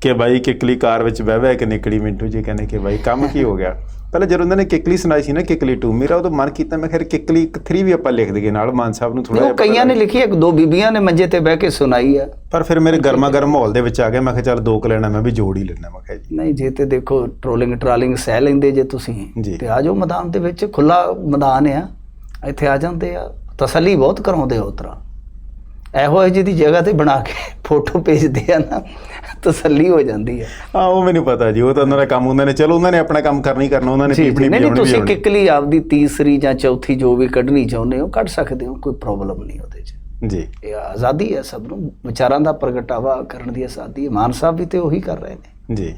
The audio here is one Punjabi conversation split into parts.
ਕਿ ਬਾਈ ਕਿਕਲੀ ਕਾਰ ਵਿੱਚ ਬਹਿ ਬਹਿ ਕੇ ਨਿਕਲੀ ਮਿੰਟੂ ਜੀ ਕਹਿੰਦੇ ਕਿ ਬਾਈ ਕੰਮ ਕੀ ਹੋ ਗਿਆ। ਪਹਿਲਾਂ ਜਦੋਂ ਉਹਨਾਂ ਨੇ ਕਿਕਲੀ ਸੁਣਾਈ ਸੀ ਨਾ ਕਿਕਲੀ 2 ਮੇਰਾ ਉਦੋਂ ਮਨ ਕੀਤਾ ਮੈਂ ਖੈਰ ਕਿਕਲੀ 3 ਵੀ ਆਪਾਂ ਲਿਖ ਦਈਏ ਨਾਲ ਮਾਨ ਸਾਹਿਬ ਨੂੰ ਥੋੜਾ ਉਹ ਕਈਆਂ ਨੇ ਲਿਖੀ ਇੱਕ ਦੋ ਬੀਬੀਆਂ ਨੇ ਮੰਜੇ ਤੇ ਬਹਿ ਕੇ ਸੁਣਾਈ ਆ। ਪਰ ਫਿਰ ਮੇਰੇ ਗਰਮਾ ਗਰਮ ਮਾਹੌਲ ਦੇ ਵਿੱਚ ਆ ਗਿਆ ਮੈਂ ਕਿਹਾ ਚੱਲ ਦੋ ਕੁ ਲੈਣਾ ਮੈਂ ਵੀ ਜੋੜ ਹੀ ਲੈਣਾ ਮੈਂ ਕਿਹਾ ਜੀ। ਨਹੀਂ ਜੇ ਤੇ ਦੇਖੋ ਟ੍ਰੋਲਿੰਗ ਟਰਾਲਿੰਗ ਸਹਿ ਲੈਂਦੇ ਜੇ ਤੁਸੀਂ। ਤੇ ਆ ਜਾਓ ਮੈਦਾਨ ਦੇ ਵਿੱਚ ਖੁੱਲਾ ਮੈਦਾਨ ਆ ਇੱਥੇ ਆ ਜਾਂਦੇ ਆ। ਤਸੱਲੀ ਬਹੁਤ ਕਰਾਉਂਦੇ ਆ ਉਤਰਾ ਇਹੋ ਜਿਹੀ ਦੀ ਜਗ੍ਹਾ ਤੇ ਬਣਾ ਕੇ ਫੋਟੋ ਭੇਜਦੇ ਆ ਨਾ। ਤਸੱਲੀ ਹੋ ਜਾਂਦੀ ਹੈ। ਹਾਂ ਉਹ ਮੈਨੂੰ ਪਤਾ ਜੀ ਉਹ ਤਾਂ ਉਹਨਾਂ ਦਾ ਕੰਮ ਉਹਨਾਂ ਨੇ ਚਲੋ ਉਹਨਾਂ ਨੇ ਆਪਣਾ ਕੰਮ ਕਰਨਾ ਹੀ ਕਰਨਾ ਉਹਨਾਂ ਨੇ ਜੀ ਟਿੱਪਣੀ ਨਹੀਂ ਵੀ ਤੁਸੀਂ। ਕਿਕਲੀ ਆਪਦੀ ਤੀਸਰੀ ਜਾਂ ਚੌਥੀ ਜੋ ਵੀ ਕੱਢਣੀ ਚਾਹੁੰਦੇ ਹੋ ਕੱਢ ਸਕਦੇ ਹੋ ਕੋਈ ਪ੍ਰੋਬਲਮ ਨਹੀਂ ਉਹਦੇ 'ਚ। ਜੀ। ਇਹ ਆਜ਼ਾਦੀ ਹੈ ਸਭ ਨੂੰ ਵਿਚਾਰਾਂ ਦਾ ਪ੍ਰਗਟਾਵਾ ਕਰਨ ਦੀ ਆਜ਼ਾਦੀ ਹੈ ਮਾਨ ਸਾਹਿਬ ਵੀ ਤੇ ਉਹੀ ਕਰ ਰਹੇ ਨੇ। ਜੀ।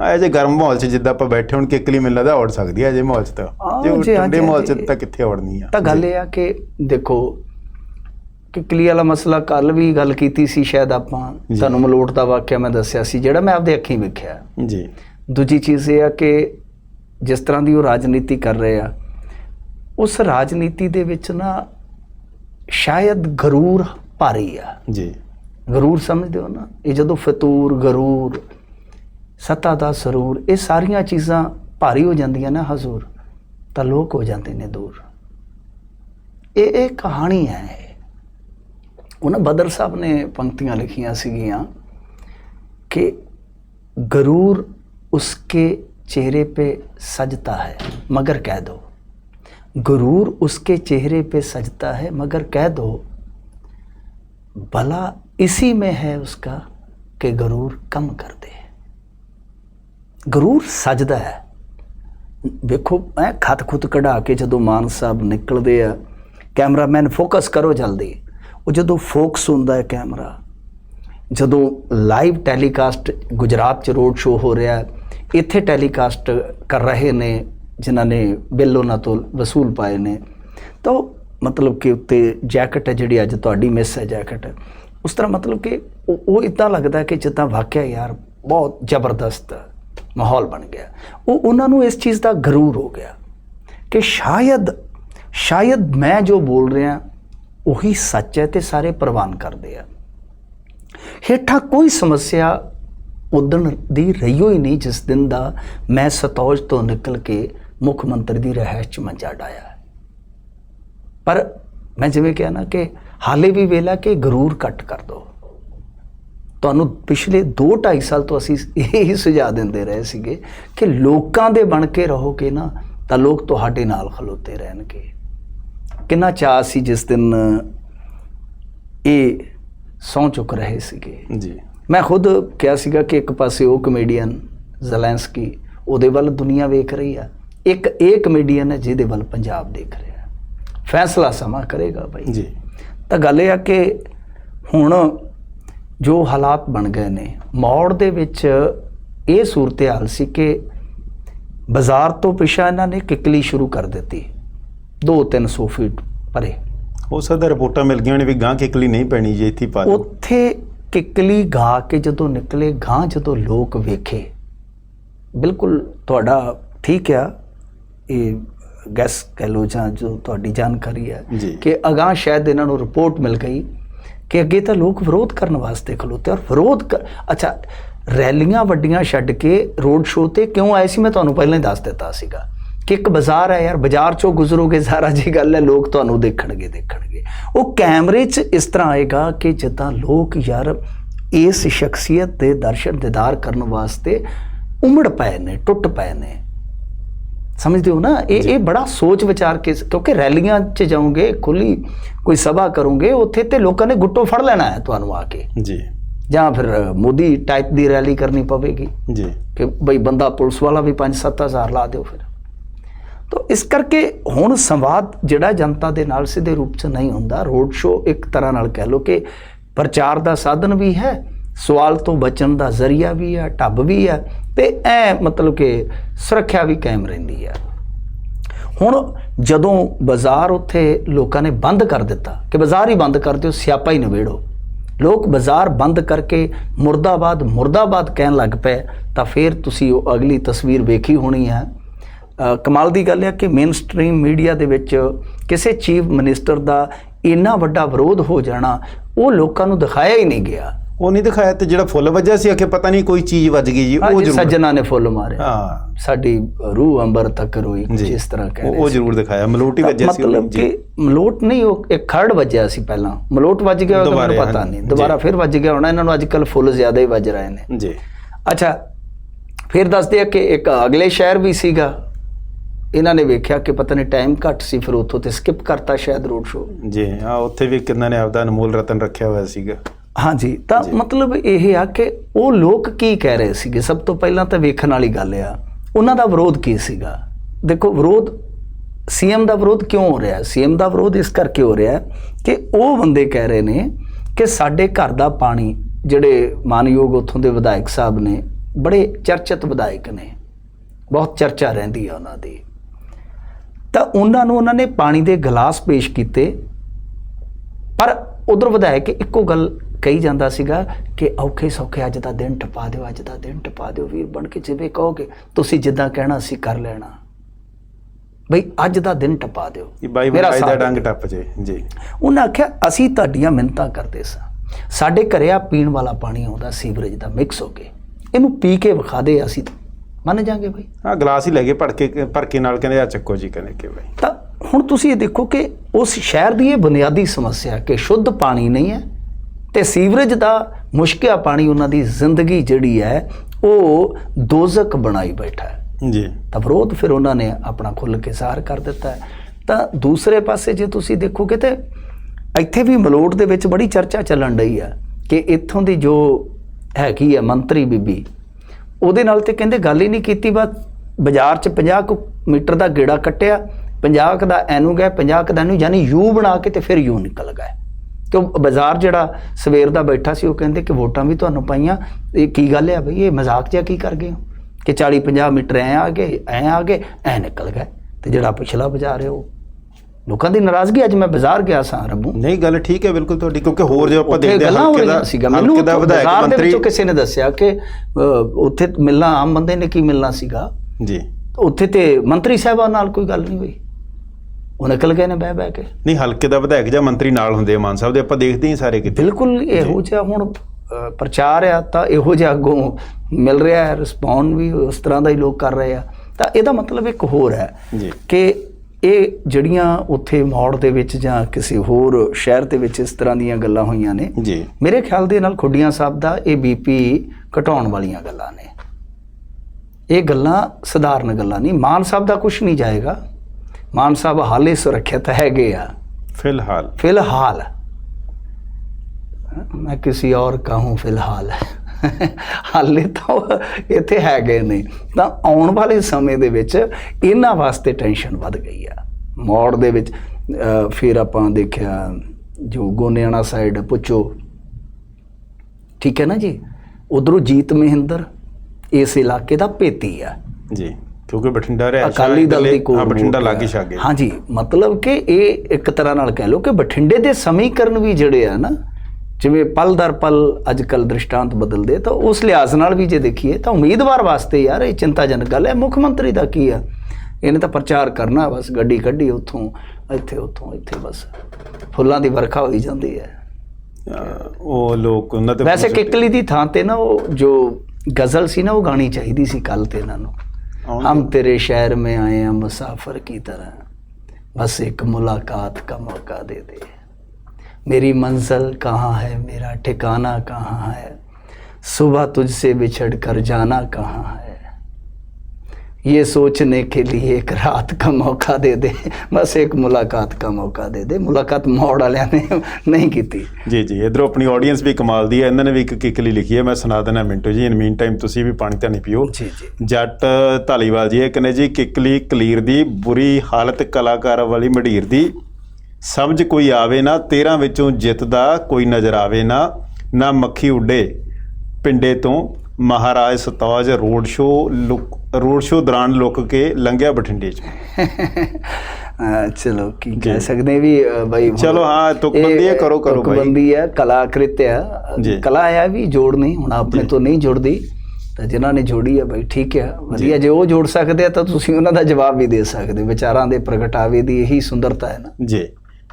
ਆ ਜੇ ਗਰਮ ਮਾਹੌਲ 'ਚ ਜਿੱਦਾਂ ਆਪਾਂ ਬੈਠੇ ਹੁਣ ਕਿਕਲੀ ਮੈਨੂੰ ਲੱਗਦਾ ਔੜ ਸਕਦੀ ਹੈ ਜੇ ਮਾਹੌਲ 'ਚ ਤਾਂ। ਜੇ ਠੰਡੇ ਮਾਹੌਲ 'ਚ। ਤਾਂ ਕਿੱਥੇ ਔੜਨੀ ਆ। ਤਾਂ ਗੱਲ ਇਹ ਆ ਕਿ ਦੇਖੋ ਕਿਕਲੀ ਵਾਲਾ ਮਸਲਾ ਕੱਲ ਵੀ ਗੱਲ ਕੀਤੀ ਸੀ ਸ਼ਾਇਦ ਆਪਾਂ। ਤੁਹਾਨੂੰ ਮਲੋਟ ਦਾ ਵਾਕਿਆ ਮੈਂ ਦੱਸਿਆ ਸੀ ਜਿਹੜਾ ਮੈਂ ਆਪਦੇ ਅੱਖੀਂ ਵੇਖਿਆ। ਜੀ। ਦੂਜੀ ਚੀਜ਼ ਇਹ ਆ ਕਿ ਜਿਸ ਤਰ੍ਹਾਂ ਦੀ ਉਹ ਰਾਜਨੀਤੀ ਕਰ ਰਹੇ ਆ ਉਸ ਰਾਜਨੀਤੀ ਦੇ ਵਿੱਚ ਨਾ ਸ਼ਾਇਦ ਗਰੂਰ ਭਾਰੀ ਆ। ਜੀ। ਗਰੂਰ ਸਮਝਦੇ ਹੋ ਨਾ? ਇਹ ਜਦੋਂ ਫਤੂਰ ਗਰੂਰ ਸੱਤਾ ਦਾ ਸਰੂਰ ਇਹ ਸਾਰੀਆਂ ਚੀਜ਼ਾਂ ਭਾਰੀ ਹੋ ਜਾਂਦੀਆਂ ਨਾ ਹਜ਼ੂਰ ਤਾਂ ਲੋਕ ਹੋ ਜਾਂਦੇ ਨੇ ਦੂਰ। ਇਹ ਇਹ ਕਹਾਣੀ ਹੈ। ਉਹਨਾਂ ਬਦਰ ਸਾਹਿਬ ਨੇ ਪੰਕਤੀਆਂ ਲਿਖੀਆਂ ਸੀਗੀਆਂ ਕਿ ਗਰੂਰ ਉਸਕੇ चेहरे पे सजता है मगर कह दो गरूर उसके चेहरे पे सजता है मगर कह दो भला इसी में है उसका कि गरूर कम कर दे ਗਰੂਰ ਸਜਦਾ ਹੈ ਵੇਖੋ ਐ ਖਤ ਖੁਤ ਕਢਾ ਕੇ ਜਦੋਂ ਮਾਨ ਸਾਹਿਬ ਨਿਕਲਦੇ ਆ ਕੈਮਰਾਮੈਨ ਫੋਕਸ ਕਰੋ ਜਲਦੀ ਉਹ ਜਦੋਂ ਫੋਕਸ ਹੁੰਦਾ ਹੈ ਕੈਮਰਾ, ਜਦੋਂ ਲਾਈਵ ਟੈਲੀਕਾਸਟ ਗੁਜਰਾਤ ਚ ਰੋਡ ਸ਼ੋਅ ਹੋ ਰਿਹਾ ਹੈ, ਇੱਥੇ ਟੈਲੀਕਾਸਟ ਕਰ ਰਹੇ ਨੇ ਜਿਨ੍ਹਾਂ ਨੇ ਬਿੱਲ ਉਹਨਾਂ ਤੋਂ ਵਸੂਲ ਪਾਏ ਨੇ, ਤਾਂ ਉਹ ਮਤਲਬ ਕਿ ਉੱਤੇ ਜੈਕਟ ਹੈ ਜਿਹੜੀ ਅੱਜ ਤੁਹਾਡੀ ਮਿਸ ਹੈ ਜੈਕਟ। ਉਸ ਤਰ੍ਹਾਂ ਮਤਲਬ ਕਿ ਉਹ ਉਹ ਇਦਾਂ ਲੱਗਦਾ ਕਿ ਜਿੱਦਾਂ ਵਾਕਿਆ ਯਾਰ ਬਹੁਤ ਜ਼ਬਰਦਸਤ ਮਾਹੌਲ ਬਣ ਗਿਆ। ਉਹ ਉਹਨਾਂ ਨੂੰ ਇਸ ਚੀਜ਼ ਦਾ ਗਰੂਰ ਹੋ ਗਿਆ ਕਿ ਸ਼ਾਇਦ ਸ਼ਾਇਦ ਮੈਂ ਜੋ ਬੋਲ ਰਿਹਾ ਉਹੀ ਸੱਚ ਹੈ ਤੇ ਸਾਰੇ ਪ੍ਰਵਾਨ ਕਰਦੇ ਆ। ਹੇਠਾਂ ਕੋਈ ਸਮੱਸਿਆ ਉਦਣ ਦੀ ਰਹੀਓ ਹੀ ਨਹੀਂ, ਜਿਸ ਦਿਨ ਦਾ ਮੈਂ ਸਤੌਜ ਤੋਂ ਨਿਕਲ ਕੇ ਮੁੱਖ ਮੰਤਰੀ ਦੀ ਰਹਿਸ਼ ਚ ਮੰਜਾ ਡਾਇਆ ਪਰ ਮੈਂ ਜਿਵੇਂ ਕਿਹਾ ਨਾ ਕਿ ਹਾਲੇ ਵੀ ਵੇਲਾ ਕਿ ਗਰੂਰ ਕੱਟ ਕਰ ਦੋ। ਤੁਹਾਨੂੰ ਪਿਛਲੇ 2-2.5 ਸਾਲ ਤੋਂ ਅਸੀਂ ਇਹ ਹੀ ਸੁਝਾ ਦਿੰਦੇ ਰਹੇ ਸੀਗੇ ਕਿ ਲੋਕਾਂ ਦੇ ਬਣ ਕੇ ਰਹੋਗੇ ਨਾ, ਤਾਂ ਲੋਕ ਤੁਹਾਡੇ ਨਾਲ ਖਲੋਤੇ ਰਹਿਣਗੇ। ਕਿੰਨਾ ਚਾਅ ਸੀ ਜਿਸ ਦਿਨ ਇਹ ਸੌਂ ਚੁੱਕ ਰਹੇ ਸੀਗੇ? ਜੀ। ਮੈਂ ਖੁਦ ਕਿਹਾ ਸੀਗਾ ਕਿ ਇੱਕ ਪਾਸੇ ਉਹ ਕਮੇਡੀਅਨ ਜ਼ੈਲੈਂਸਕੀ ਉਹਦੇ ਵੱਲ ਦੁਨੀਆ ਵੇਖ ਰਹੀ ਆ ਇੱਕ ਇਹ ਕਮੇਡੀਅਨ ਹੈ ਜਿਹਦੇ ਵੱਲ ਪੰਜਾਬ ਦੇਖ ਰਿਹਾ ਫੈਸਲਾ ਸਮਾਂ ਕਰੇਗਾ ਭਾਈ ਜੀ। ਤਾਂ ਗੱਲ ਇਹ ਆ ਕਿ ਹੁਣ ਜੋ ਹਾਲਾਤ ਬਣ ਗਏ ਨੇ ਮੌੜ ਦੇ ਵਿੱਚ ਇਹ ਸੂਰਤ-ਹਾਲ ਸੀ ਕਿ ਬਾਜ਼ਾਰ ਤੋਂ ਪਿਛਾ ਇਹਨਾਂ ਨੇ ਕਿਕਲੀ ਸ਼ੁਰੂ ਕਰ ਦਿੱਤੀ। 2-300 ਫੀਟ ਪਰੇ। ਹੋ ਸਕਦਾ ਰਿਪੋਰਟਾਂ ਮਿਲ ਗਈਆਂ ਨੇ ਵੀ ਗਾਂ ਕਿਕਲੀ ਨਹੀਂ ਪੈਣੀ ਜੇ ਇੱਥੇ ਪਾ ਉੱਥੇ ਕਿਕਲੀ ਗਾ ਕੇ ਜਦੋਂ ਨਿਕਲੇ ਗਾਂ ਜਦੋਂ ਲੋਕ ਵੇਖੇ ਬਿਲਕੁਲ ਤੁਹਾਡਾ ਠੀਕ ਆ ਇਹ ਗੈਸ ਕਹਿ ਲਓ ਜਾਂ ਜੋ ਤੁਹਾਡੀ ਜਾਣਕਾਰੀ ਹੈ। ਕਿ ਅਗਾਂਹ ਸ਼ਾਇਦ ਇਹਨਾਂ ਨੂੰ ਰਿਪੋਰਟ ਮਿਲ ਗਈ ਕਿ ਅੱਗੇ ਤਾਂ ਲੋਕ ਵਿਰੋਧ ਕਰਨ ਵਾਸਤੇ ਖਲੋਤੇ ਔਰ ਵਿਰੋਧ ਅੱਛਾ ਰੈਲੀਆਂ ਵੱਡੀਆਂ ਛੱਡ ਕੇ ਰੋਡ ਸ਼ੋਅ ਤੇ ਕਿਉਂ ਆਏ ਸੀ? ਮੈਂ ਤੁਹਾਨੂੰ ਪਹਿਲਾਂ ਹੀ ਦੱਸ ਦਿੱਤਾ ਸੀਗਾ। ਕਿ ਇੱਕ ਬਾਜ਼ਾਰ ਹੈ ਯਾਰ ਬਾਜ਼ਾਰ ਚੋਂ ਗੁਜ਼ਰੋਗੇ ਸਾਰਾ ਜੀ ਗੱਲ ਹੈ ਲੋਕ ਤੁਹਾਨੂੰ ਦੇਖਣਗੇ ਦੇਖਣਗੇ। ਉਹ ਕੈਮਰੇ 'ਚ ਇਸ ਤਰ੍ਹਾਂ ਆਏਗਾ ਕਿ ਜਿੱਦਾਂ ਲੋਕ ਯਾਰ ਇਸ ਸ਼ਖਸੀਅਤ ਦੇ ਦਰਸ਼ਨ ਦੀਦਾਰ ਕਰਨ ਵਾਸਤੇ ਉਮੜ ਪਏ ਨੇ ਟੁੱਟ ਪਏ ਨੇ। ਸਮਝਦੇ ਹੋ ਨਾ? ਇਹ ਇਹ ਬੜਾ ਸੋਚ ਵਿਚਾਰ ਕੇ ਕਿਉਂਕਿ ਰੈਲੀਆਂ 'ਚ ਜਾਓਗੇ ਖੁੱਲੀ ਕੋਈ ਸਭਾ ਕਰੋਗੇ ਉੱਥੇ ਤੇ ਲੋਕਾਂ ਨੇ ਗੁੱਟੋ ਫੜ ਲੈਣਾ ਹੈ ਤੁਹਾਨੂੰ ਆ ਕੇ। ਜੀ। ਜਾਂ ਫਿਰ ਮੋਦੀ ਟਾਈਪ ਦੀ ਰੈਲੀ ਕਰਨੀ ਪਵੇਗੀ। ਜੀ। ਕਿ ਬਈ ਬੰਦਾ ਪੁਲਿਸ ਵਾਲਾ ਵੀ 5-7000 ਲਾ ਦਿਓ ਫਿਰ। ਤਾਂ ਇਸ ਕਰਕੇ ਹੁਣ ਸੰਵਾਦ ਜਿਹੜਾ ਜਨਤਾ ਦੇ ਨਾਲ ਸਿੱਧੇ ਰੂਪ 'ਚ ਨਹੀਂ ਹੁੰਦਾ ਰੋਡ ਸ਼ੋਅ ਇੱਕ ਤਰ੍ਹਾਂ ਨਾਲ ਕਹਿ ਲਓ ਕਿ ਪ੍ਰਚਾਰ ਦਾ ਸਾਧਨ ਵੀ ਹੈ, ਸਵਾਲ ਤੋਂ ਬਚਣ ਦਾ ਜ਼ਰੀਆ ਵੀ ਹੈ, ਢੱਬ ਵੀ ਹੈ ਤੇ ਐ ਮਤਲਬ ਕਿ ਸੁਰੱਖਿਆ ਵੀ ਕਾਇਮ ਰਹਿੰਦੀ ਹੈ। ਹੁਣ ਜਦੋਂ ਬਾਜ਼ਾਰ ਉੱਥੇ ਲੋਕਾਂ ਨੇ ਬੰਦ ਕਰ ਦਿੱਤਾ, ਕਿ ਬਾਜ਼ਾਰ ਹੀ ਬੰਦ ਕਰ ਦਿਓ, ਸਿਆਪਾ ਹੀ ਨਿਬੇੜੋ। ਲੋਕ ਬਾਜ਼ਾਰ ਬੰਦ ਕਰਕੇ ਮੁਰਦਾਬਾਦ ਮੁਰਦਾਬਾਦ ਕਹਿਣ ਲੱਗ ਪਏ, ਤਾਂ ਫਿਰ ਤੁਸੀਂ ਉਹ ਅਗਲੀ ਤਸਵੀਰ ਵੇਖੀ ਹੋਣੀ ਹੈ। ਕਮਾਲ ਦੀ ਗੱਲ ਹੈ ਕਿ ਮੇਨਸਟ੍ਰੀਮ ਮੀਡੀਆ ਦੇ ਵਿੱਚ ਕਿਸੇ ਚੀਫ ਮਿਨਿਸਟਰ ਦਾ ਇੰਨਾ ਵੱਡਾ ਵਿਰੋਧ ਹੋ ਜਾਣਾ ਉਹ ਲੋਕਾਂ ਨੂੰ ਦਿਖਾਇਆ ਹੀ ਨਹੀਂ ਗਿਆ। ਉਹ ਨਹੀਂ ਦਿਖਾਇਆ ਤੇ ਜਿਹੜਾ ਫੁੱਲ ਵੱਜਿਆ ਸੀ ਕਿ ਪਤਾ ਨਹੀਂ ਕੋਈ ਚੀਜ਼ ਵੱਜ ਗਈ ਜੀ ਉਹ ਜ਼ਰੂਰ। ਸੱਜਣਾ ਨੇ ਫੁੱਲ ਮਾਰੇ। ਹਾਂ। ਸਾਡੀ ਰੂਹ ਅੰਬਰ ਤੱਕ ਰੋਈ ਜਿਸ ਤਰ੍ਹਾਂ ਕਹਿ ਉਹ ਉਹ। ਜ਼ਰੂਰ ਦਿਖਾਇਆ ਮਲੋਟੀ ਤਾਂ ਵੱਜਿਆ ਸੀ ਮਤਲਬ। ਕਿ ਮਲੋਟ ਨਹੀਂ ਉਹ ਇੱਕ ਖਰੜ ਵੱਜਿਆ ਸੀ ਪਹਿਲਾਂ। ਮਲੋਟ ਵੱਜ ਗਿਆ ਦੁਬਾਰੇ, ਮੈਨੂੰ ਪਤਾ ਨਹੀਂ। ਦੁਬਾਰਾ। ਫਿਰ ਵੱਜ ਗਿਆ ਹੋਣਾ ਇਹਨਾਂ ਨੂੰ ਅੱਜ ਕੱਲ ਫੁੱਲ ਜ਼ਿਆਦਾ ਹੀ ਵੱਜ ਰਹੇ ਨੇ। ਜੀ। ਅੱਛਾ ਫਿਰ ਦੱਸਦੇ ਆ ਕਿ ਇੱਕ ਅਗਲੇ ਸ਼ਹਿਰ ਵੀ ਸੀਗਾ। ਇਹਨਾਂ ਨੇ ਵੇਖਿਆ ਕਿ ਪਤਾ ਨਹੀਂ ਟਾਈਮ ਘੱਟ ਸੀ ਫਿਰ ਉੱਥੋਂ ਤੇ ਸਕਿਪ ਕਰਤਾ ਸ਼ਾਇਦ ਰੋਡ ਸ਼ੋ ਜੀ ਆ ਉੱਥੇ ਵੀ ਕਿੰਨਾ ਨੇ ਆਪਦਾ ਅਨਮੋਲ ਰਤਨ ਰੱਖਿਆ ਹੋਇਆ ਸੀਗਾ। ਹਾਂਜੀ ਤਾਂ ਮਤਲਬ ਇਹ ਆ ਕਿ ਉਹ ਲੋਕ ਕੀ ਕਹਿ ਰਹੇ ਸੀਗੇ? ਸਭ ਤੋਂ ਪਹਿਲਾਂ ਤਾਂ ਵੇਖਣ ਵਾਲੀ ਗੱਲ ਆ ਉਹਨਾਂ ਦਾ ਵਿਰੋਧ ਕੀ ਸੀਗਾ? ਦੇਖੋ ਵਿਰੋਧ ਸੀਐਮ ਦਾ ਵਿਰੋਧ ਕਿਉਂ ਹੋ ਰਿਹਾ? ਸੀਐਮ ਦਾ ਵਿਰੋਧ ਇਸ ਕਰਕੇ ਹੋ ਰਿਹਾ ਕਿ ਉਹ ਬੰਦੇ ਕਹਿ ਰਹੇ ਨੇ ਕਿ ਸਾਡੇ ਘਰ ਦਾ ਪਾਣੀ ਜਿਹੜੇ ਮਾਨਯੋਗ ਉੱਥੋਂ ਦੇ ਵਿਧਾਇਕ ਸਾਹਿਬ ਨੇ ਬੜੇ ਚਰਚਿਤ ਵਿਧਾਇਕ ਨੇ। ਬਹੁਤ ਚਰਚਾ ਰਹਿੰਦੀ ਆ ਉਹਨਾਂ ਦੀ। ਤਾਂ ਉਹਨਾਂ ਨੂੰ ਉਹਨਾਂ ਨੇ ਪਾਣੀ ਦੇ ਗਲਾਸ ਪੇਸ਼ ਕੀਤੇ। ਪਰ ਉਧਰ ਵਿਧਾਇਕ ਇੱਕੋ ਗੱਲ ਕਹੀ ਜਾਂਦਾ ਸੀਗਾ ਕਿ ਔਖੇ ਸੌਖੇ ਅੱਜ ਦਾ ਦਿਨ ਟਪਾ ਦਿਓ ਅੱਜ ਦਾ ਦਿਨ ਟਪਾ ਦਿਓ ਵੀਰ ਬਣ ਕੇ ਜਿਵੇਂ ਕਹੋਗੇ ਤੁਸੀਂ ਜਿੱਦਾਂ ਕਹਿਣਾ ਅਸੀਂ ਕਰ ਲੈਣਾ। ਬਈ ਅੱਜ ਦਾ ਦਿਨ ਟਪਾ ਦਿਓ। ਮੇਰਾ ਸਾਥ ਡੰਗ ਟੱਪ ਜੇ ਜੀ। ਉਹਨਾਂ ਆਖਿਆ ਅਸੀਂ ਤੁਹਾਡੀਆਂ ਮਿੰਨਤਾਂ ਕਰਦੇ ਸਾਂ। ਸਾਡੇ ਘਰੇ ਆ ਪੀਣ ਵਾਲਾ ਪਾਣੀ ਆਉਂਦਾ ਸੀਵਰੇਜ ਦਾ ਮਿਕਸ ਹੋ ਕੇ। ਇਹਨੂੰ ਪੀ ਕੇ ਵਿਖਾ ਦੇ ਅਸੀਂ ਮੰਨ ਜਾਾਂਗੇ ਬਈ। ਆ ਗਲਾਸ ਹੀ ਲੈ ਗਏ ਭੜ ਕੇ ਭਰ ਕੇ ਨਾਲ ਕਹਿੰਦੇ ਆ ਚੱਕੋ ਜੀ ਕਹਿੰਦੇ ਕਿ ਬਾਈ। ਤਾਂ ਹੁਣ ਤੁਸੀਂ ਇਹ ਦੇਖੋ ਕਿ ਉਸ ਸ਼ਹਿਰ ਦੀ ਇਹ ਬੁਨਿਆਦੀ ਸਮੱਸਿਆ ਕਿ ਸ਼ੁੱਧ ਪਾਣੀ ਨਹੀਂ ਹੈ ਤੇ ਸੀਵਰੇਜ ਦਾ ਮੁਸ਼ਕਿਆ ਪਾਣੀ ਉਹਨਾਂ ਦੀ ਜ਼ਿੰਦਗੀ ਜਿਹੜੀ ਹੈ ਉਹ ਦੋਜ਼ਕ ਬਣਾਈ ਬੈਠਾ ਹੈ। ਜੀ। ਤਾਂ ਵਿਰੋਧ ਫਿਰ ਉਹਨਾਂ ਨੇ ਆਪਣਾ ਖੁੱਲ੍ਹ ਕੇ ਜ਼ਾਹਰ ਕਰ ਦਿੱਤਾ ਹੈ। ਤਾਂ ਦੂਸਰੇ ਪਾਸੇ ਜੇ ਤੁਸੀਂ ਦੇਖੋਗੇ ਤੇ ਇੱਥੇ ਵੀ ਮਲੋਟ ਦੇ ਵਿੱਚ ਬੜੀ ਚਰਚਾ ਚੱਲਣ ਰਹੀ ਆ ਕਿ ਇੱਥੋਂ ਦੀ ਜੋ ਹੈਗੀ ਹੈ ਮੰਤਰੀ ਬੀਬੀ ਉਹਦੇ ਨਾਲ ਤੇ ਕਹਿੰਦੇ ਗੱਲ ਹੀ ਨਹੀਂ ਕੀਤੀ, ਬਸ ਬਾਜ਼ਾਰ 'ਚ 50 ਕੁ ਮੀਟਰ ਦਾ ਗੇੜਾ ਕੱਟਿਆ 50 ਕੁ ਦਾ ਐਨੂੰ ਗਏ 50 ਕੁ ਦਾ ਐਨੂੰ, ਯਾਨੀ ਯੂ ਬਣਾ ਕੇ ਤੇ ਫਿਰ ਯੂ ਨਿਕਲ ਗਿਆ ਤੇ ਉਹ ਬਾਜ਼ਾਰ ਜਿਹੜਾ ਸਵੇਰ ਦਾ ਬੈਠਾ ਸੀ, ਉਹ ਕਹਿੰਦੇ ਕਿ ਵੋਟਾਂ ਵੀ ਤੁਹਾਨੂੰ ਪਾਈਆਂ, ਇਹ ਕੀ ਗੱਲ ਹੈ ਬਈ, ਇਹ ਮਜ਼ਾਕ ਜਿਹਾ ਕੀ ਕਰ ਗਏ ਹੋ? ਕਿ 40 50 ਮੀਟਰ ਐ ਆ ਗਏ, ਐ ਆ ਗਏ, ਐ ਨਿਕਲ ਗਏ। ਤੇ ਜਿਹੜਾ ਪਿਛਲਾ ਬਾਜ਼ਾਰ ਹੈ ਉਹ ਲੋਕਾਂ ਦੀ ਨਾਰਾਜ਼ਗੀ ਅੱਜ ਮੈਂ ਬਾਜ਼ਾਰ ਗਿਆ ਸਾਂ ਰੱਬੂ। ਨਹੀਂ ਗੱਲ ਠੀਕ ਹੈ ਬਿਲਕੁਲ ਤੁਹਾਡੀ ਕਿਉਂਕਿ ਹੋਰ ਜੇ ਆਪਾਂ ਦੇਖਦੇ ਹਾਂ ਹਲਕੇ ਦਾ ਸੀਗਾ ਮੈਨੂੰ ਬਾਜ਼ਾਰ ਦੇ ਮੰਤਰੀ ਵਿੱਚੋਂ ਕਿਸੇ ਨੇ ਦੱਸਿਆ ਕਿ ਉੱਥੇ ਮਿਲਣਾ ਆਮ ਬੰਦੇ ਨੇ ਕੀ ਮਿਲਣਾ ਸੀਗਾ? ਜੀ। ਉੱਥੇ ਤੇ ਮੰਤਰੀ ਸਾਹਿਬਾਨ ਨਾਲ ਕੋਈ ਗੱਲ ਨਹੀਂ ਹੋਈ। ਉਹ ਨਿਕਲ ਗਏ ਨੇ ਬਹਿ ਬਹਿ ਕੇ। ਨਹੀਂ ਹਲਕੇ ਦਾ ਵਿਧਾਇਕ ਜਾਂ ਮੰਤਰੀ ਨਾਲ ਹੁੰਦੇ ਆ ਮਾਨ ਸਾਹਿਬ ਦੇ ਆਪਾਂ ਦੇਖਦੇ ਹੀ ਸਾਰੇ ਕਿਤੇ। ਬਿਲਕੁਲ ਇਹੋ ਜਿਹਾ ਹੁਣ ਪ੍ਰਚਾਰ ਆ ਤਾਂ ਇਹੋ ਜਿਹਾ ਅੱਗੋਂ ਮਿਲ ਰਿਹਾ ਹੈ ਰਿਸਪੌਂਡ ਵੀ ਉਸ ਤਰ੍ਹਾਂ ਦਾ ਹੀ ਲੋਕ ਕਰ ਰਹੇ ਆ। ਤਾਂ ਇਹਦਾ ਮਤਲਬ ਇੱਕ ਹੋਰ ਹੈ ਜੀ। ਕਿ ਇਹ ਜਿਹੜੀਆਂ ਉੱਥੇ ਮੌੜ ਦੇ ਵਿੱਚ ਜਾਂ ਕਿਸੇ ਹੋਰ ਸ਼ਹਿਰ ਦੇ ਵਿੱਚ ਇਸ ਤਰ੍ਹਾਂ ਦੀਆਂ ਗੱਲਾਂ ਹੋਈਆਂ ਨੇ ਜੀ। ਮੇਰੇ ਖਿਆਲ ਦੇ ਨਾਲ ਖੁੱਡੀਆਂ ਸਾਹਿਬ ਦਾ ਇਹ ਬੀਪੀ ਘਟਾਉਣ ਵਾਲੀਆਂ ਗੱਲਾਂ ਨੇ। ਇਹ ਗੱਲਾਂ ਸਧਾਰਨ ਗੱਲਾਂ ਨਹੀਂ ਮਾਨ ਸਾਹਿਬ ਦਾ ਕੁਝ ਨਹੀਂ ਜਾਏਗਾ। ਮਾਨ ਸਾਹਿਬ ਹਾਲੇ ਸੁਰੱਖਿਅਤ ਹੈਗੇ ਆ। ਫਿਲਹਾਲ। ਫਿਲਹਾਲ। ਮੈਂ ਕਿਸੇ ਔਰ हूं ਫਿਲਹਾਲ। ਹਾਲੇ ਤਾਂ ਇੱਥੇ ਹੈਗੇ ਨੇ। ਤਾਂ ਆਉਣ ਵਾਲੇ ਸਮੇਂ ਦੇ ਵਿੱਚ ਇਹਨਾਂ ਵਾਸਤੇ ਟੈਨਸ਼ਨ ਵੱਧ ਗਈ ਆ। ਮੋੜ ਦੇ ਵਿੱਚ ਫਿਰ ਆਪਾਂ ਦੇਖਿਆ ਜੋ ਗੋਨਿਆਣਾ ਸਾਈਡ ਪੁੱਛੋ। ਠੀਕ ਹੈ ਨਾ ਜੀ? ਉਧਰੋਂ ਜੀਤ ਮਹਿੰਦਰ ਇਸ ਇਲਾਕੇ ਦਾ ਭੇਤੀ ਆ। ਜੀ ਕਿਉਂਕਿ ਬਠਿੰਡਾ ਰਿਹਾ ਅਕਾਲੀ ਦਲ ਦੀ ਹਾਂ ਬਠਿੰਡਾ ਲਾਗੇ। ਛਾਗੇ ਹਾਂਜੀ ਮਤਲਬ ਕਿ ਇਹ ਇੱਕ ਤਰ੍ਹਾਂ ਨਾਲ ਕਹਿ ਲਓ ਕਿ ਬਠਿੰਡੇ ਦੇ ਸਮੀਕਰਨ ਵੀ ਜਿਹੜੇ ਆ ਨਾ ਜਿਵੇਂ ਪਲ ਦਰ ਪਲ ਅੱਜ ਅੱਜਕੱਲ ਦ੍ਰਿਸ਼ਟਾਂਤ ਬਦਲਦੇ ਤਾਂ ਉਸ ਲਿਹਾਜ਼ ਨਾਲ ਵੀ ਜੇ ਦੇਖੀਏ ਤਾਂ ਉਮੀਦਵਾਰ ਵਾਸਤੇ ਯਾਰ ਇਹ ਚਿੰਤਾਜਨਕ ਗੱਲ ਹੈ ਮੁੱਖ ਮੰਤਰੀ ਦਾ ਕੀ ਆ? ਇਹਨੇ ਤਾਂ ਪ੍ਰਚਾਰ ਕਰਨਾ ਬਸ ਗੱਡੀ ਕੱਢੀ ਉੱਥੋਂ ਇੱਥੇ ਉੱਥੋਂ ਇੱਥੇ ਬਸ ਫੁੱਲਾਂ ਦੀ ਵਰਖਾ ਹੋਈ ਜਾਂਦੀ ਹੈ। ਉਹ ਲੋਕ ਉਹਨਾਂ ਤੇ ਵੈਸੇ ਕਿਕਲੀ ਦੀ ਥਾਂ ਤੇ ਨਾ ਉਹ ਜੋ ਗਜ਼ਲ ਸੀ ਨਾ ਉਹ ਗਾਣੀ ਚਾਹੀਦੀ ਸੀ ਕੱਲ ਤੇ ਇਹਨਾਂ ਨੂੰ। ਹਮ ਤੇਰੇ ਸ਼ਹਿਰ ਮੇ ਆਏ ਆ ਮੁਸਾਫਰ ਕੀ ਤਰ੍ਹਾਂ? ਬਸ ਇੱਕ ਮੁਲਾਕਾਤ ਦਾ ਮੌਕਾ ਦੇ ਦੇ। मेरी मंजिल कहाँ है? मेरा ठिकाना कहाँ है? सुबह तुझसे बिछड़ कर जाना कहाँ है? ये सोचने के लिए एक रात का मौका दे दे। बस एक मुलाकात का मौका ਦੇ ਦੇ ਮੁਲਾਕਾਤ ਮੋੜ ਵਾਲਿਆਂ ਨੇ ਨਹੀਂ ਕੀਤੀ ਜੀ ਜੀ ਇਧਰੋਂ ਆਪਣੀ ਆਡੀਅੰਸ ਵੀ ਕਮਾਲ ਦੀ ਹੈ ਇਹਨਾਂ ਨੇ ਵੀ ਇੱਕ ਕਿਕਲੀ ਲਿਖੀ ਹੈ ਮੈਂ ਸੁਣਾ ਦੇਣਾ ਮਿੰਟੋ ਜੀ ਇਨ ਮੀਨ ਟਾਈਮ ਤੁਸੀਂ ਵੀ ਪਾਣੀ ਤਾਂ ਨਹੀਂ ਪੀਓ ਜੀ ਜੀ ਜੱਟ ਧਾਲੀਵਾਲ ਜੀ ਇਹ ਕਹਿੰਦੇ ਜੀ ਕਿਕਲੀ ਕਲੀਰ ਦੀ ਬੁਰੀ ਹਾਲਤ ਕਲਾਕਾਰ ਵਾਲੀ ਮਢੀਰ ਦੀ ਸਮਝ ਕੋਈ ਆਵੇ ਨਾ 13 ਵਿੱਚੋਂ ਜਿੱਤਦਾ ਕੋਈ ਨਜ਼ਰ ਆਵੇ ਨਾ ਨਾ ਮੱਖੀ ਉੱਡੇ ਪਿੰਡੇ ਤੋਂ ਮਹਾਰਾਜ ਸਤਾਜ ਰੋਡ ਸ਼ੋ ਰੋਡ ਸ਼ੋ ਦੌਰਾਨ ਲੁੱਕ ਕੇ ਲੰਘਿਆ ਬਠਿੰਡੇ ਚ ਚਲੋ ਕੀ। ਕਹਿ ਸਕਦੇ ਵੀ ਬਈ ਚਲੋ ਹਾਂ, ਤੁਕਬੰਦੀ ਹੈ, ਕਰੋ, ਕਰੋ ਬਾਈ। ਤੁਕਬੰਦੀ ਹੈ ਕਲਾਕ੍ਰਿਤ ਹੈ। ਕਲਾ ਆ ਵੀ ਜੋੜ ਨਹੀਂ ਹੁਣ ਆਪਣੇ। ਤੋਂ ਨਹੀਂ ਜੁੜਦੀ ਤਾਂ ਜਿਨ੍ਹਾਂ ਨੇ ਜੋੜੀ ਹੈ ਬਈ ਠੀਕ ਹੈ ਵਧੀਆ ਜੇ ਉਹ ਜੋੜ ਸਕਦੇ ਆ ਤਾਂ ਤੁਸੀਂ ਉਹਨਾਂ ਦਾ ਜਵਾਬ ਵੀ ਦੇ ਸਕਦੇ ਵਿਚਾਰਾਂ ਦੇ ਪ੍ਰਗਟਾਵੇ ਦੀ ਇਹੀ ਸੁੰਦਰਤਾ ਹੈ ਨਾ ਜੀ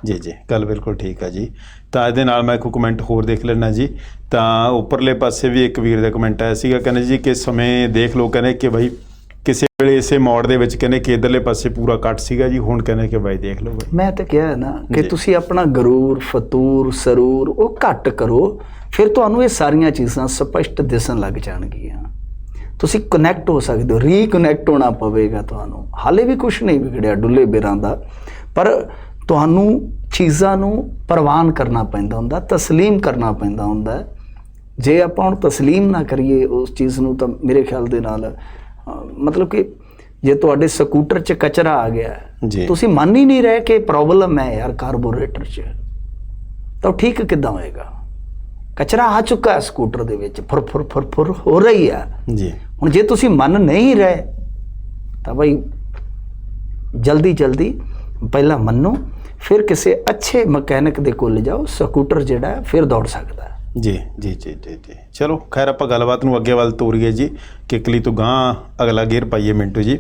ਜੀ ਜੀ ਗੱਲ ਬਿਲਕੁਲ ਠੀਕ ਹੈ ਜੀ। ਤਾਂ ਇਹਦੇ ਨਾਲ ਮੈਂ ਕੋਈ ਕਮੈਂਟ ਹੋਰ ਦੇਖ ਲੈਣਾ ਜੀ। ਤਾਂ ਉੱਪਰਲੇ ਪਾਸੇ ਵੀ ਇੱਕ ਵੀਰ ਦਾ ਕਮੈਂਟ ਆਇਆ ਸੀਗਾ ਕਹਿੰਦੇ ਜੀ ਕਿ ਸਮੇਂ ਦੇਖ ਲਓ ਕਹਿੰਦੇ ਕਿ ਭਾਈ ਕਿਸੇ ਵੇਲੇ ਇਸੇ ਮੋੜ ਦੇ ਵਿੱਚ ਕਹਿੰਦੇ ਕਿ ਇਧਰਲੇ ਪਾਸੇ ਪੂਰਾ ਕੱਟ ਸੀਗਾ ਜੀ ਹੁਣ ਕਹਿੰਦੇ ਕਿ ਭਾਈ ਦੇਖ ਲਓ ਭਾਈ ਮੈਂ ਤਾਂ ਕਿਹਾ ਹੈ ਨਾ ਕਿ। ਤੁਸੀਂ ਆਪਣਾ ਗਰੂਰ ਫਤੂਰ ਸਰੂਰ ਉਹ ਘੱਟ ਕਰੋ ਫਿਰ ਤੁਹਾਨੂੰ ਇਹ ਸਾਰੀਆਂ ਚੀਜ਼ਾਂ ਸਪਸ਼ਟ ਦਿਸਣ ਲੱਗ ਜਾਣਗੀਆਂ। ਤੁਸੀਂ ਕਨੈਕਟ ਹੋ ਸਕਦੇ ਹੋ ਰੀਕਨੈਕਟ ਹੋਣਾ ਪਵੇਗਾ ਤੁਹਾਨੂੰ। ਹਾਲੇ ਵੀ ਕੁਝ ਨਹੀਂ ਵਿਗੜਿਆ ਡੁੱਲੇ ਬੇਰਾਂ ਦਾ। ਪਰ ਤੁਹਾਨੂੰ ਚੀਜ਼ਾਂ ਨੂੰ ਪ੍ਰਵਾਨ ਕਰਨਾ ਪੈਂਦਾ ਹੁੰਦਾ ਤਸਲੀਮ ਕਰਨਾ ਪੈਂਦਾ ਹੁੰਦਾ। ਜੇ ਆਪਾਂ ਹੁਣ ਤਸਲੀਮ ਨਾ ਕਰੀਏ ਉਸ ਚੀਜ਼ ਨੂੰ ਤਾਂ ਮੇਰੇ ਖਿਆਲ ਦੇ ਨਾਲ ਮਤਲਬ ਕਿ ਜੇ ਤੁਹਾਡੇ ਸਕੂਟਰ 'ਚ ਕਚਰਾ ਆ ਗਿਆ। ਤੁਸੀਂ ਮੰਨ ਹੀ ਨਹੀਂ ਰਹੇ ਕਿ ਪ੍ਰੋਬਲਮ ਹੈ ਯਾਰ ਕਾਰਬੋਰੇਟਰ 'ਚ ਤਾਂ ਠੀਕ ਕਿੱਦਾਂ ਹੋਏਗਾ ਕਚਰਾ ਆ ਚੁੱਕਾ ਹੈ ਸਕੂਟਰ ਦੇ ਵਿੱਚ ਫੁਰ ਫੁਰ ਫੁਰ ਫੁਰ ਹੋ ਰਹੀ ਹੈ ਜੀ ਹੁਣ ਜੇ ਤੁਸੀਂ ਮੰਨ ਨਹੀਂ ਰਹੇ ਤਾਂ ਭਾਈ ਜਲਦੀ ਜਲਦੀ ਪਹਿਲਾਂ ਮੰਨੋ, ਫਿਰ ਕਿਸੇ ਅੱਛੇ ਮਕੈਨਿਕ ਦੇ ਕੋਲ ਜਾਓ, ਸਕੂਟਰ ਜਿਹੜਾ ਫਿਰ ਦੌੜ ਸਕਦਾ ਜੀ ਜੀ ਜੀ ਜੀ ਜੀ। ਚਲੋ, ਖੈਰ ਆਪਾਂ ਗੱਲਬਾਤ ਨੂੰ ਅੱਗੇ ਵੱਲ ਤੋਰੀਏ ਜੀ। ਕਿਕਲੀ ਤੋਂ ਗਾਂ ਅਗਲਾ ਗੇਅਰ ਪਾਈਏ ਮਿੰਟੂ ਜੀ।